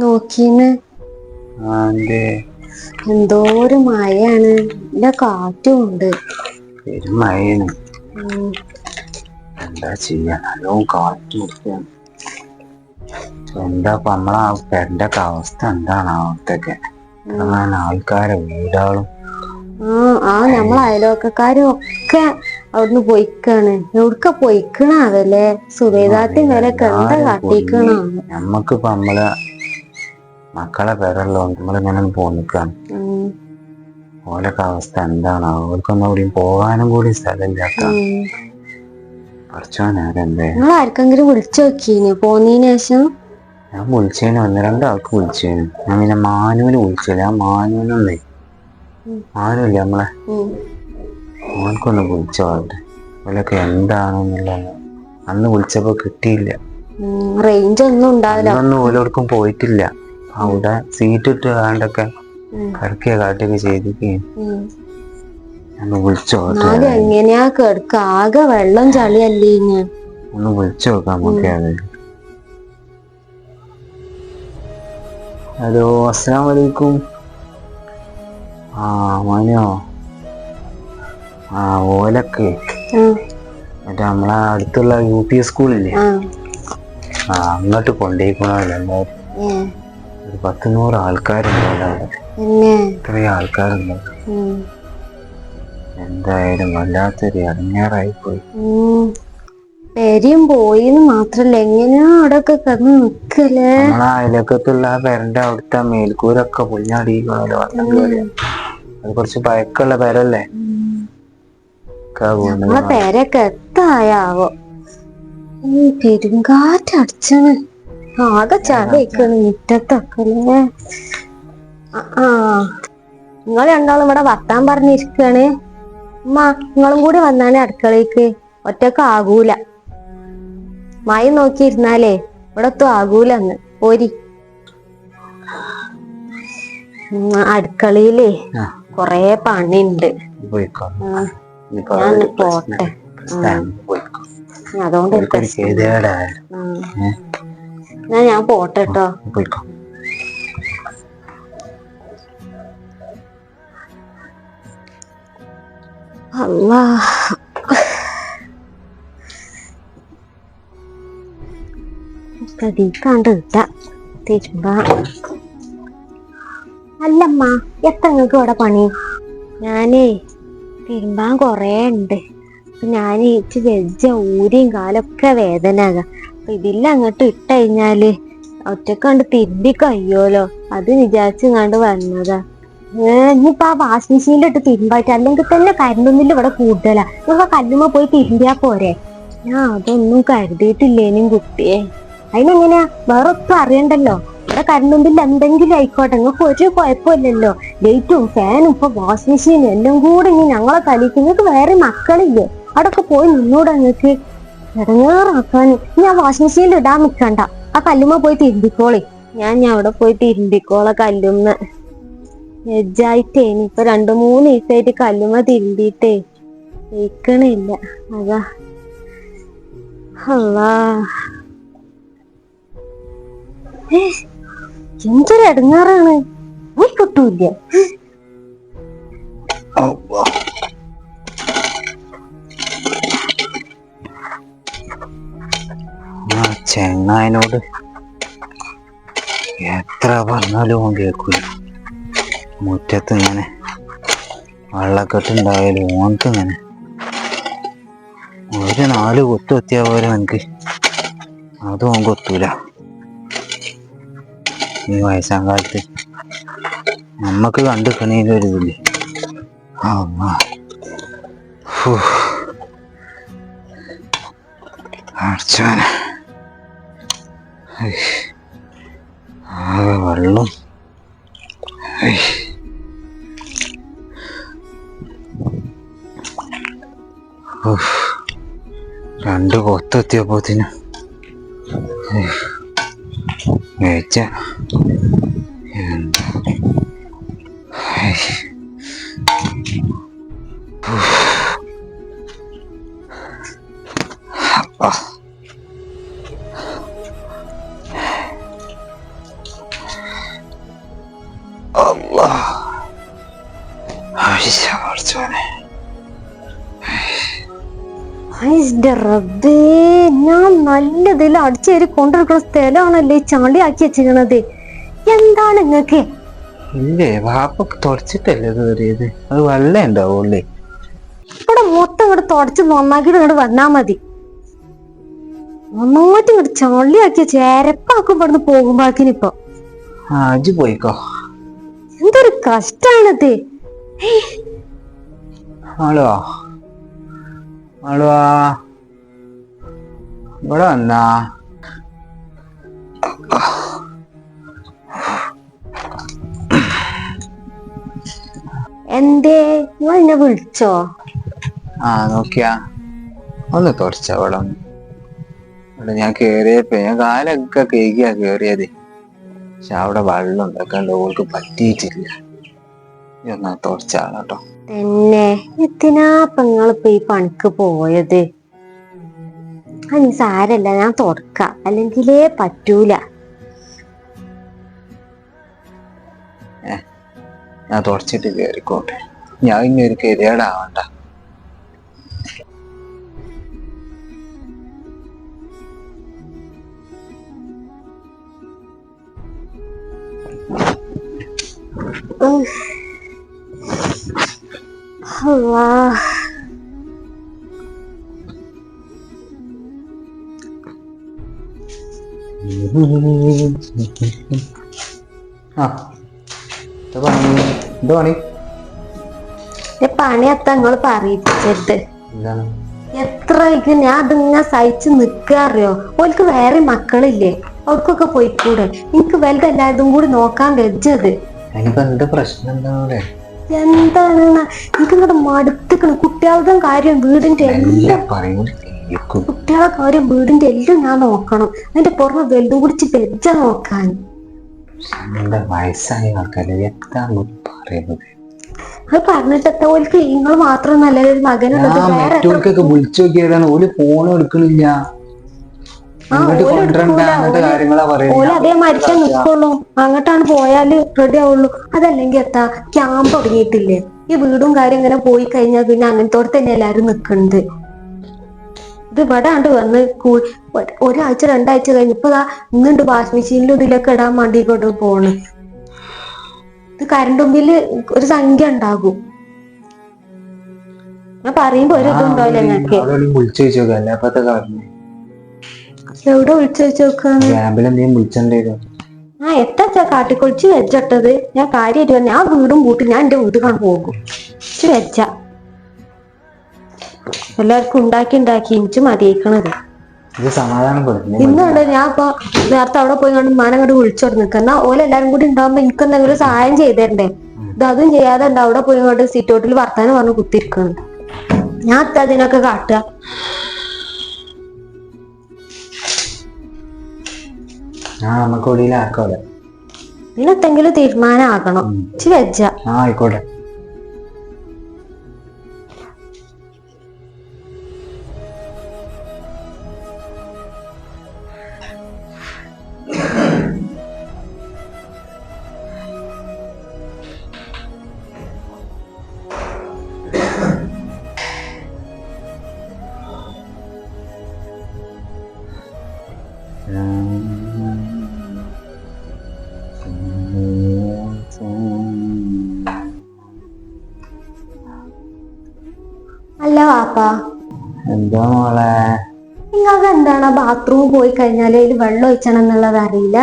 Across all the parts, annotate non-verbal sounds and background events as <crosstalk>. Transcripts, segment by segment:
നോക്കീന്ന്. എന്തേ എന്തോരു മഴയാണ്. നല്ല കാറ്റും ഉണ്ട്. പെരുമഴയാണ്. എന്താ ചെയ്യാ? നല്ലോണം കാറ്റ് എന്താ നമ്മളെ പെരന്റെ ഒക്കെ അവസ്ഥ എന്താണ് അവിടത്തൊക്കെ ആൾക്കാരെ വീടാളും. ആ ആ നമ്മളെ അയലോക്കാരും ഒക്കെ അവിടുന്ന് പോയിക്കാണ്. എവിടുക്ക പൊയ്ക്കണാവല്ലേ സുബേദാത്തി വരൊക്കെ എന്താ കാട്ടിക്കണോ നമ്മക്കിപ്പോ നമ്മളെ മക്കളെ പേരല്ലോ നമ്മളിങ്ങനെ പോന്നിക്കാണ്. ഉം. ഓലൊക്കെ അവസ്ഥ എന്താണ്? അവർക്കൊന്നും അവിടെ പോകാനും കൂടി സ്ഥലമില്ലാത്ത ഉം. കുറച്ചോനെന്തേ നിങ്ങൾ ആർക്കെങ്കിലും വിളിച്ചു നോക്കീന് പോന്നതിന് ശേഷം? ഞാൻ വിളിച്ചേന് ഒന്ന് രണ്ടാൾക്ക് വിളിച്ചേനു. ഞാൻ പിന്നെ മാനുവിന് വിളിച്ചില്ല. ആ മാനുവിനൊന്നേ ഉം. നമ്മളെ. ഓനക്കൊന്ന് വിളിച്ചോ അവരുടെ ഓലൊക്കെ എന്താണെന്നുള്ള അന്ന് വിളിച്ചപ്പോ കിട്ടിയില്ല. റേഞ്ച് ഒന്നും ഉണ്ടാവില്ല. അന്നൊന്നും ഓലോടക്കും പോയിട്ടില്ല. അവിടെ സീറ്റ് ഇട്ട് കാണ്ടൊക്കെ കിടക്കുക കാട്ടൊക്കെ ചെയ്തിരിക്കുകയും. ഒന്ന് വിളിച്ചു എങ്ങനെയാ കിടക്ക? ആകെ വെള്ളം ചളിയല്ലേ ഒന്ന് വിളിച്ചു നോക്കാം നമുക്ക് അത്. ഹലോ അസ്സാം വലൈക്കും ആ മോനോ? ആ ഓലൊക്കെ. മറ്റേ നമ്മളെ അടുത്തുള്ള യു പി സ്കൂളില്ലേ? ആ, അങ്ങോട്ട് കൊണ്ടേക്കണല്ലോ ഒരു പത്ത് നൂറ് ആൾക്കാരുണ്ട് ഇത്രയും ആൾക്കാരുണ്ട്. എന്തായാലും വല്ലാത്തൊരു ഇറങ്ങാറായി പോയി. ഉം. പെരിയും പോയിന്ന് മാത്രല്ല എങ്ങനെയാ അവിടൊക്കെ കിടന്ന് നിക്കല്ലേ? അയലക്കത്തുള്ള ആ പെരന്റെ അവിടുത്തെ മേൽക്കൂരൊക്കെ പൊളിഞ്ഞാടിക്കണല്ലോ വെള്ളം കയറി അത് കുറച്ച് പഴക്കമുള്ള പെരല്ലേ? പേരൊക്കെ എത്തായാവോ? പെരുങ്കാറ്റടിച്ചാണ് ആകെ ചളിക്കണ് മുറ്റത്തൊക്കെ ആ, നിങ്ങൾ രണ്ടാളും ഇവിടെ വർത്താൻ പറഞ്ഞിരിക്കാണ് ഉമ്മ നിങ്ങളും കൂടി വന്നാണ് അടുക്കളയ്ക്ക് ഒറ്റയ്ക്ക് ആകൂല. മായി നോക്കിയിരുന്നാലേ ഇവിടെ ഒത്തും ആകൂലെന്ന് പോരി. അടുക്കളയിലേ കൊറേ പണിണ്ട് ഞാൻ പോട്ടെ. അതുകൊണ്ട് എന്നാ ഞാൻ പോട്ടെ കേട്ടോ പോയിക്കോ. അല്ലാ തിരുമ്പ. അല്ലമ്മ എത്ര നിങ്ങൾക്ക് ഇവിടെ പണി? ഞാനേ തിരുമ്പാൻ കൊറേ ഉണ്ട്. ഞാൻ ഇച്ച് വെജ ഊരിയും കാലൊക്കെ വേദനക അപ്പൊ ഇതില്ല അങ്ങോട്ട് ഇട്ട് കഴിഞ്ഞാൽ ഒറ്റക്കണ്ട് തിരുമ്പി കഴിയോലോ അത് വിചാരിച്ചു കണ്ട് വന്നതാ. ഏർ ഇനിയിപ്പൊ ആ വാഷിംഗ് മെഷീനിലിട്ട് തിരുമ്പായിട്ട് അല്ലെങ്കിൽ തന്നെ കരണ്ടൊന്നില്ല ഇവിടെ കൂടുതലാ. നമുക്ക് കല്ലുമ്മ പോയി തിരുമ്പിയാ പോരെ? ഞാൻ അതൊന്നും കരുതിയിട്ടില്ലേനും കുട്ടിയെ. അതിനെങ്ങനെയാ വേറെ ഒത്തും അറിയണ്ടല്ലോ. ഇവിടെ കരണ്ടൊന്നില്ല എന്തെങ്കിലും ആയിക്കോട്ടെ. നിങ്ങൾക്ക് ഒരു കുഴപ്പമില്ലല്ലോ. ലൈറ്റും ഫാനും ഇപ്പൊ വാഷിംഗ് മെഷീനും എല്ലാം കൂടെ ഇനി ഞങ്ങളെ കളിക്കുന്നത് വേറെ മക്കളില്ലേ? അവിടൊക്കെ പോയി നിന്നൂടെ നിങ്ങൾക്ക് ഇടങ്ങാറാക്കാൻ ഞാൻ വാഷിംഗ് മെഷീനിൽ ഇടാൻ നിൽക്കണ്ട ആ കല്ലുമ്മ പോയി തിരുമ്പിക്കോളെ. ഞാൻ ഞാൻ അവിടെ പോയി തിരുമ്പിക്കോളെ കല്ലുമ്മ. എജ്ജായിട്ടേ ഇനിയിപ്പൊ രണ്ടു മൂന്ന് ദിവസമായിട്ട് കല്ലുമ്മ തിരുമ്പിട്ടേ ജയിക്കണില്ല അതാ. അല്ലാ എന്തൊരു ഇടങ്ങാറാണ് നീ ചെങ്ങായനോട് എത്ര പറഞ്ഞാലും ഓൻ കേൾക്കൂല. മുറ്റത്ത് ഇങ്ങനെ വെള്ളക്കെട്ടുണ്ടായാലും ഓനക്ക് ഇങ്ങനെ ഒരു നാല് കൊത്തു എത്തിയ പോലെ എനിക്ക് അതും ഓൻ കൊത്തൂല. ഈ വയസ്സാം കാലത്ത് ഒരു ഇതില്ലേ? അമ്മ അടച്ചോനെ ഹൈ. ആകെ വെള്ളം. രണ്ട് കൊത്തെത്തിയപ്പോത്തിന്. വെച്ച റബ്ബേ ഞാൻ നല്ലതിൽ അടിച്ചേരി കൊണ്ടിരിക്കുന്ന സ്ഥലമാണല്ലേ ഈ ചാണ്ടി ആക്കി വെച്ചിരിക്കണത്? എന്താണ് നിങ്ങക്ക് ഇല്ലേ വാപ്പ തുടച്ചിട്ടല്ലേ കയറിയത്? അത് വെള്ളം ഉണ്ടാവുള്ളേ ഇവിടെ മൊത്തം ഇങ്ങോട്ട് തുടച്ച് നന്നാക്കിട്ട് ഇങ്ങോട്ട് വന്നാ മതി. നന്നായിട്ട് ഇങ്ങോട്ട് ചാണ്ടി ആക്കിയ ചേരപ്പാക്കും ഇവിടുന്ന് പോകുമ്പോക്കിനിപ്പൊ ആ അജ് പോയിക്കോ. എന്തൊരു കഷ്ടാണിത്. ആളോ? ആളുവാ? ഇവിടെ വന്നാ? എന്തേ? നിങ്ങൾ എന്നെ വിളിച്ചോ? ആ നോക്കിയാ. ഒന്ന് തുറച്ച വെള്ളം അവിടെ ഞാൻ കേറിയപ്പോ ഞാൻ കാലൊക്കെ കേക്കിയാ കേറിയത്. പക്ഷെ അവിടെ വെള്ളം ഉണ്ടാക്കാൻ ഓൾക്ക് പറ്റിയിട്ടില്ല. നീ ഒന്നാ തുടച്ചാണ് കേട്ടോ തന്നെ എത്തിനാ പെങ്ങളിപ്പോ ഈ പണിക്ക് പോയത്? അതിന് സാരല്ല ഞാൻ തുറക്ക. അല്ലെങ്കിലേ പറ്റൂല. ഞാൻ തുടച്ചിട്ട് കേറിക്കോട്ടെ. ഞാൻ ഇനി ഒരു കരിയാടാവണ്ട ഉഫ്. അള്ളാ <laughs> ആ. എന്താ പണി? എന്താ പണി? പണി നിങ്ങൾ പറയിപ്പിച്ചത്. എത്ര ഞാൻ അതിങ്ങനെ സഹിച്ച് നിക്കുക അറിയോ? ഓൽക്ക് വേറെ മക്കളില്ലേ? അവർക്കൊക്കെ പോയിക്കൂടെ? എനിക്ക് വലുതല്ലായതും കൂടി നോക്കാൻ വെച്ചത് അതിനിപ്പോ എന്താ പ്രശ്നം എന്താണല്ലേ എന്താണ്? എനിക്ക് മടുത്തിക്കണം കുട്ടികളുടെ കാര്യം വീടിന്റെ എല്ലാം കുട്ടികളെ കാര്യം വീടിന്റെ എല്ലാം ഞാൻ നോക്കണം. അതിന്റെ പുറമെ വെള്ളം കുടിച്ച് വെച്ച നോക്കാൻ. വയസ്സായ ആൾക്കാരെ. എന്താണ് പറയുന്നത്? അത് പറഞ്ഞിട്ട് ഓൽക്ക് നിങ്ങൾ മാത്രം നല്ല ഒരു മകനുള്ളത് വിളിച്ചു നോക്കിയതാണ്. ഓൽ ഫോൺ എടുക്കണില്ല. ഇങ്ങോട്ട് ഓൽ കൊണ്ടുവരണ്ട അങ്ങനത്തെ കാര്യങ്ങളാ പറയുന്നത് അതേ മരിക്കാൻ നിൽക്കുള്ളൂ അങ്ങോട്ടാണ് പോയാൽ റെഡി ആവുള്ളൂ. അതല്ലെങ്കിൽ എത്താ ക്യാമ്പ് തുടങ്ങിയിട്ടില്ലേ? ഈ വീടും കാര്യം ഇങ്ങനെ പോയി കഴിഞ്ഞാൽ പിന്നെ അങ്ങനത്തോടെ തന്നെ എല്ലാരും നിക്കണത്. ഇത് ഇവിടെ ആണ്ട് വന്ന് ഒരാഴ്ച രണ്ടാഴ്ച കഴിഞ്ഞ ഇപ്പൊ ഇന്നുണ്ട് വാഷിംഗ് മെഷീനിലും ഇതിലൊക്കെ ഇടാൻ വേണ്ടി കൊണ്ട് പോണ്. ഇത് കറണ്ട് ബില്ല് ഒരു സംഖ്യ ഉണ്ടാകും. ഞാൻ പറയുമ്പോ ഒരു ഇതുണ്ടാവില്ല ഞങ്ങക്ക് എവിടെ വിളിച്ചു വെച്ച് നോക്കാന്ന്? ക്യാമ്പിൽ എന്തെങ്കിലും വിളിച്ചോണ്ടേരും ആ എത്താച്ചാ കാട്ടിക്കൊളിച്ച് വെച്ചിട്ടത്? ഞാൻ കാര്യമായിട്ട് വന്നെ ആ വീടും കൂട്ടി ഞാൻ എന്റെ വീട് കാണാൻ പോകും. വെച്ച. എല്ലാവർക്കും ഉണ്ടാക്കി ഉണ്ടാക്കി എനിക്ക് മതിയേക്കണത് ഇന്നുണ്ട് ഞാൻ ഇപ്പൊ നേരത്തെ അവിടെ പോയി കണ്ട് ഉമ്മാനെ അങ്ങോട്ട് വിളിച്ചോട് എന്നാ ഓല എല്ലാരും കൂടി ഉണ്ടാവുമ്പോ എനിക്ക് എന്തെങ്കിലും സഹായം ചെയ്തരണ്ടേ? ഇത് അതും ചെയ്യാതെ ഉണ്ട് അവിടെ പോയി കൊണ്ട് സിറ്റൗട്ടിൽ വർത്താനം പറഞ്ഞു കുത്തിരിക്കണം ഞാൻ അതിനൊക്കെ കാട്ടുക. ആ നമുക്ക് ഒടിയിലാക്കോലെ ഇതിനെന്തെങ്കിലും തീരുമാനം ആകണം ഇച്ച് വെച്ച ആ ആയിക്കോട്ടെ. അല്ല എന്താ മോളെ? നിങ്ങൾക്ക് എന്താണ് ബാത്റൂമിൽ പോയി കഴിഞ്ഞാൽ അതിൽ വെള്ളം ഒഴിച്ചണം എന്നുള്ളത് അറിയില്ല?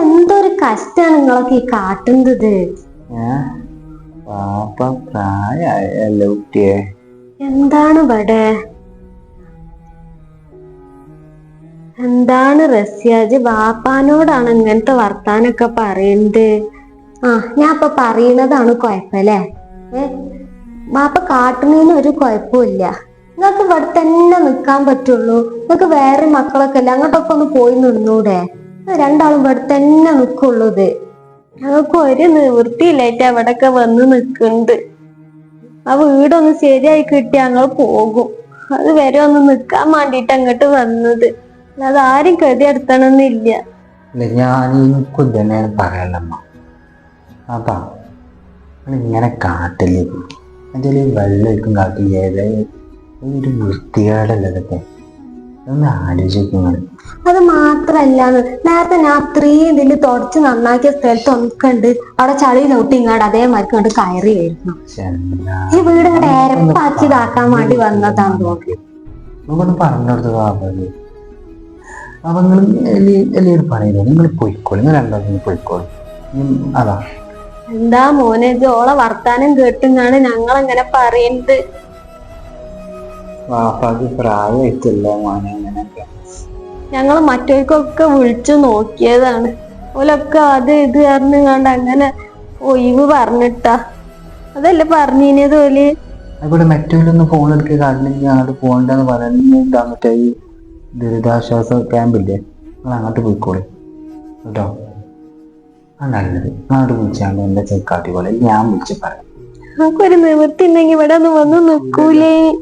എന്തൊരു കഷ്ടാണ് നിങ്ങളൊക്കെ ഈ കാട്ടുന്നത്. പാപ്പ പ്രായല്ലേ കുട്ടിയെ. എന്താണ് ഇവിടെ? എന്താണ് റസ്യാജ്? ബാപ്പാനോടാണ് ഇങ്ങനത്തെ വർത്താനൊക്കെ പറയുന്നത് ആ ഞാൻ ഇപ്പൊ പറയണതാണ് കുഴപ്പല്ലേ? ഏ? ബാപ്പ കാട്ടുന്നതിന് ഒരു കുഴപ്പമില്ല നിങ്ങൾക്ക് ഇവിടെ തന്നെ നിൽക്കാൻ പറ്റുള്ളൂ. നിങ്ങൾക്ക് വേറെ മക്കളൊക്കെ അല്ല അങ്ങോട്ടൊക്കെ ഒന്ന് പോയി നിന്നൂടെ. രണ്ടാളും ഇവിടെ തന്നെ നിൽക്കുള്ളൂ ഞങ്ങൾക്ക് ഒരു നിവൃത്തിയില്ലായിട്ട് അവിടൊക്കെ വന്ന് നിൽക്കുന്നുണ്ട്. ആ വീടൊന്ന് ശരിയായി കിട്ടി ഞങ്ങൾ പോകും. അത് വരെ ഒന്ന് നിൽക്കാൻ വേണ്ടിട്ട് അങ്ങോട്ട് വന്നത്. അത് ആരും കരുതി എടുത്തണമെന്നില്ല ഞാൻ എനിക്കും തന്നെയാണ് പറയണമ്മ അപ്പാ ഇങ്ങനെ കാട്ടിൽ അതിൽ വെള്ളം കാട്ടിൽ കാട്ടി ഏത് ഒരു വൃത്തികേടല്ല ഇതൊക്കെ. ഒന്ന് ആലോചിക്കുന്നത് അത് മാത്രല്ല നേരത്തെ ഞാൻ അത്രയും ഇതിൽ തുടച്ച് നന്നാക്കിയ സ്ഥലത്ത് ഒന്നുണ്ട് അവിടെ ചളി ചവിട്ടി ഇങ്ങോട്ട് അതേമാതിരി കണ്ട് കയറി വരുന്നു. ഈ വീട് ഇങ്ങോട്ട് എരപ്പാക്കി ഇതാക്കാൻ വേണ്ടി വന്നതാന്ന് തോന്നുന്നു. പറഞ്ഞെടുത്തത് ആവുന്നത് അപ്പൊ നിങ്ങൾ എല്ലാവരും പറയുന്നത് നിങ്ങൾ പോയിക്കോളി. നിങ്ങൾ രണ്ടാമത് പോയിക്കോളി. അതാ. എന്താ മോനെ ജോളെ വർത്താനം കേട്ടുങ്ങാണ് ഞങ്ങൾ അങ്ങനെ പറയുന്നത് വാപ്പാക്ക് പ്രായമായിട്ടില്ല മോനെ അങ്ങനെയൊക്കെ. ഞങ്ങൾ മറ്റവർക്കൊക്കെ വിളിച്ചു നോക്കിയതാണ്. ഓലൊക്കെ അത് ഇത് പറഞ്ഞുകൊണ്ട് അങ്ങനെ ഒഴിവ് പറഞ്ഞിട്ടാ. അതല്ലേ പറഞ്ഞിനത് ഓൽ? അവിടെ മറ്റൊരു ഫോൺ എടുക്കുക കാട്ടിലേക്ക് അങ്ങോട്ട് പോകണ്ടെന്ന് പറയുന്നത് മറ്റേ ഈ ദുരിതാശ്വാസ ക്യാമ്പില്ലേ? നിങ്ങൾ അങ്ങോട്ട് പോയിക്കോളി. കേട്ടോ? ആ നല്ലത്. അങ്ങോട്ട് വിളിച്ചാണ്ട് എന്റെ ചെക്കാട്ടി പോലെ ഞാൻ വിളിച്ച് പറയാം. നമുക്കൊരു നിവൃത്തി ഉണ്ടെങ്കിൽ ഇവിടെ ഒന്ന് വന്ന് നിക്കൂലേ.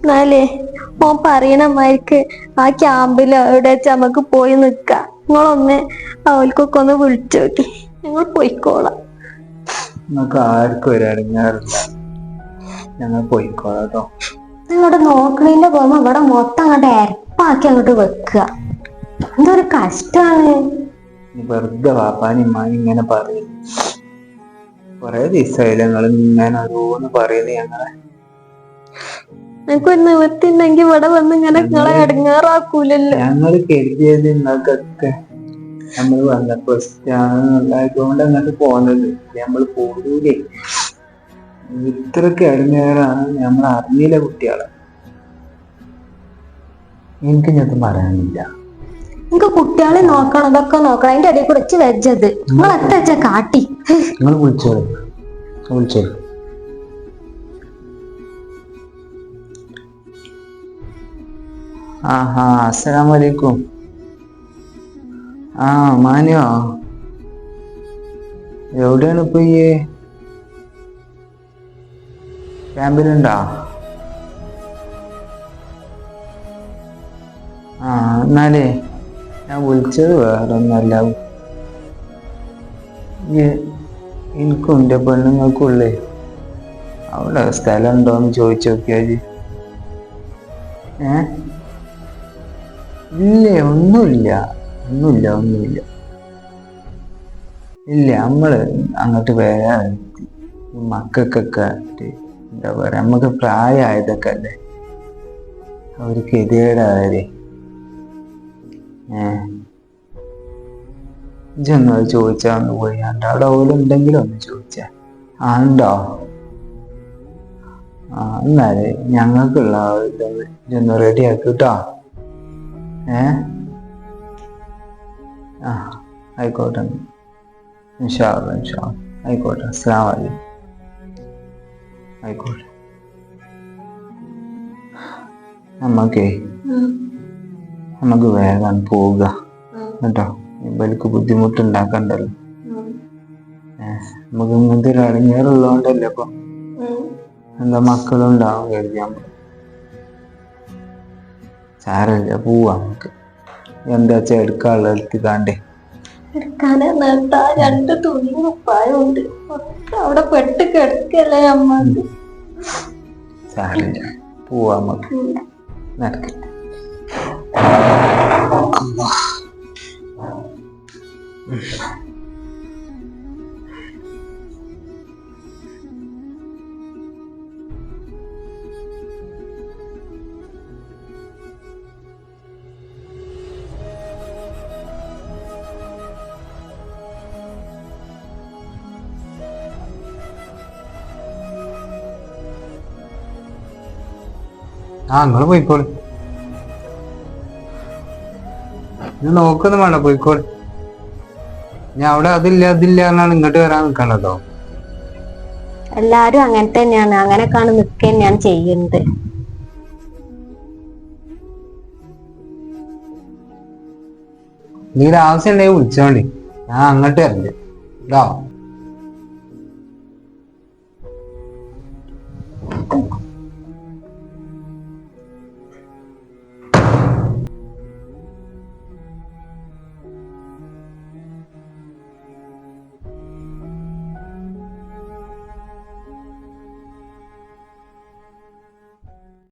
എന്നാലേ ഓൻ പറയണമാർക്ക് ആ ക്യാമ്പിൽ അവിടെ നമുക്ക് പോയി നിക്ക. നിങ്ങളൊന്ന് അവൽക്കൊക്കെ ഒന്ന് വിളിച്ചു നോക്കി. ഞങ്ങൾ പോയിക്കോളാം. നിങ്ങൾക്ക് ആർക്കും ഒരു അടങ്ങാറില്ല ഞങ്ങൾ പോയിക്കോളാം കേട്ടോ. നിങ്ങളുടെ നോക്കണിന്റെ പോകുമ്പോ ഇവിടെ മൊത്തം അങ്ങോട്ട് എരപ്പാക്കി അങ്ങോട്ട് വെക്കുക. എന്തൊരു കഷ്ടാണ്. വെറുതെ വാപ്പാനി ഇമ്മാനി ഇങ്ങനെ പറയും കൊറേ ദിവസമായില്ല നിങ്ങൾ ഇങ്ങനെ ഓരോന്ന് പറയുന്നത് ഞങ്ങളെ. നിനക്കൊരു നിവൃത്തി ഉണ്ടെങ്കിൽ ഇവിടെ വന്ന് ഇങ്ങനെ നിങ്ങളെ ഇടങ്ങാറാക്കൂലല്ലോ ഞങ്ങൾ കരുതിയത് നിങ്ങൾക്കൊക്കെ നമ്മൾ വന്നപ്പോ ആയതുകൊണ്ട് അങ്ങോട്ട് പോന്നത് നമ്മൾ പോരൂലേ. ഇത്രക്ക് ഇടങ്ങേറാണ് നമ്മൾ അറിഞ്ഞില്ല കുട്ടികളെ. എനിക്ക് ഞാൻ പറയാനില്ല. നിങ്ങക്ക് കുട്ടികളെ നോക്കണം ഇതൊക്കെ നോക്കണം. അതിന്റെ ഇടയിൽ കുറച്ച് വെച്ചത്. നിങ്ങൾ എത്ര വെച്ചാ കാട്ടി? നിങ്ങൾ വിളിച്ചോളൂ. വിളിച്ചോളൂ. ആഹാ അസ്സലാമു അലൈക്കും ആ മാനിയോ എവിടെയാണ് ഇപ്പൊ ഈ ക്യാമ്പിലുണ്ടോ? ആ എന്നാലേ ഞാൻ വിളിച്ചത് വേറെ ഒന്നല്ല എനിക്കും എന്റെ പെണ്ണുങ്ങൾക്കുള്ളേ അവിടെ സ്ഥലം ഉണ്ടോന്ന് ചോദിച്ചു നോക്കിയാൽ ഏ? ഇല്ലേ ഒന്നുമില്ല. ഒന്നുമില്ല ഒന്നുമില്ല. ഇല്ല നമ്മൾ അങ്ങോട്ട് വേറെ മക്കൾക്കൊക്കെ എന്താ പറയാ നമുക്ക് പ്രായമായതൊക്കെ അല്ലേ? അവർക്ക് എതിരേടാതെ ഏ. ഇജൊന്നും അത് ഒന്ന് പോയി. കണ്ട അവിടെ ഓലുണ്ടെങ്കിലും ഒന്ന് ചോദിച്ചാ. ആ ഉണ്ടോ? ആ എന്നാൽ ഞങ്ങൾക്കുള്ള ഇതൊന്ന് റെഡി കേട്ടോ ഏ? ആ ആയിക്കോട്ടെ. ഇൻഷാല്ല ഇൻഷാല്ല ആയിക്കോട്ടെ. അസ്സലാമു അലൈക്കും ആയിക്കോട്ടെ. നമുക്കേ നമുക്ക് വേഗം പോവുക. കേട്ടോ? ഇവർക്ക് ബുദ്ധിമുട്ടുണ്ടാക്കണ്ടല്ലോ. നമുക്ക് ഇങ്ങനത്തെ ഒരു അടങ്ങേറുള്ളതുകൊണ്ടല്ലേ ഇപ്പൊ? എന്താ മക്കളുണ്ടാവും കരുതിയാൽ സാരമില്ല പോവാ നമുക്ക്. എന്താ വെച്ചാ എടുക്കാനുള്ള എടുത്തിക്കാണ്ടേ എടുക്കാനെ നേരത്തെ രണ്ട് തുണി കുപ്പായുണ്ട് അവിടെ പെട്ട് കിടക്കല്ലേ അമ്മയ്ക്ക് സാരമില്ല പോവാ നമുക്ക്. നടക്കട്ടെ ആ നിങ്ങൾ പോയിക്കോളി. ഞാൻ നോക്കൊന്നും വേണ്ട പോയിക്കോളി. ഞാൻ അവിടെ അതില്ല അതില്ല എന്നാണ് ഇങ്ങോട്ട് വരാൻ നിൽക്കണ്ടോ എല്ലാരും അങ്ങനെ തന്നെയാണ്. അങ്ങനെയൊക്കെയാണ് നിക്ക ഞാൻ ചെയ്യുന്നത്. എന്തെങ്കിലും ആവശ്യം ഉണ്ടെങ്കിൽ വിളിച്ചോണ്ടി ഞാൻ അങ്ങോട്ട് വരണ്ട്. കേട്ടോ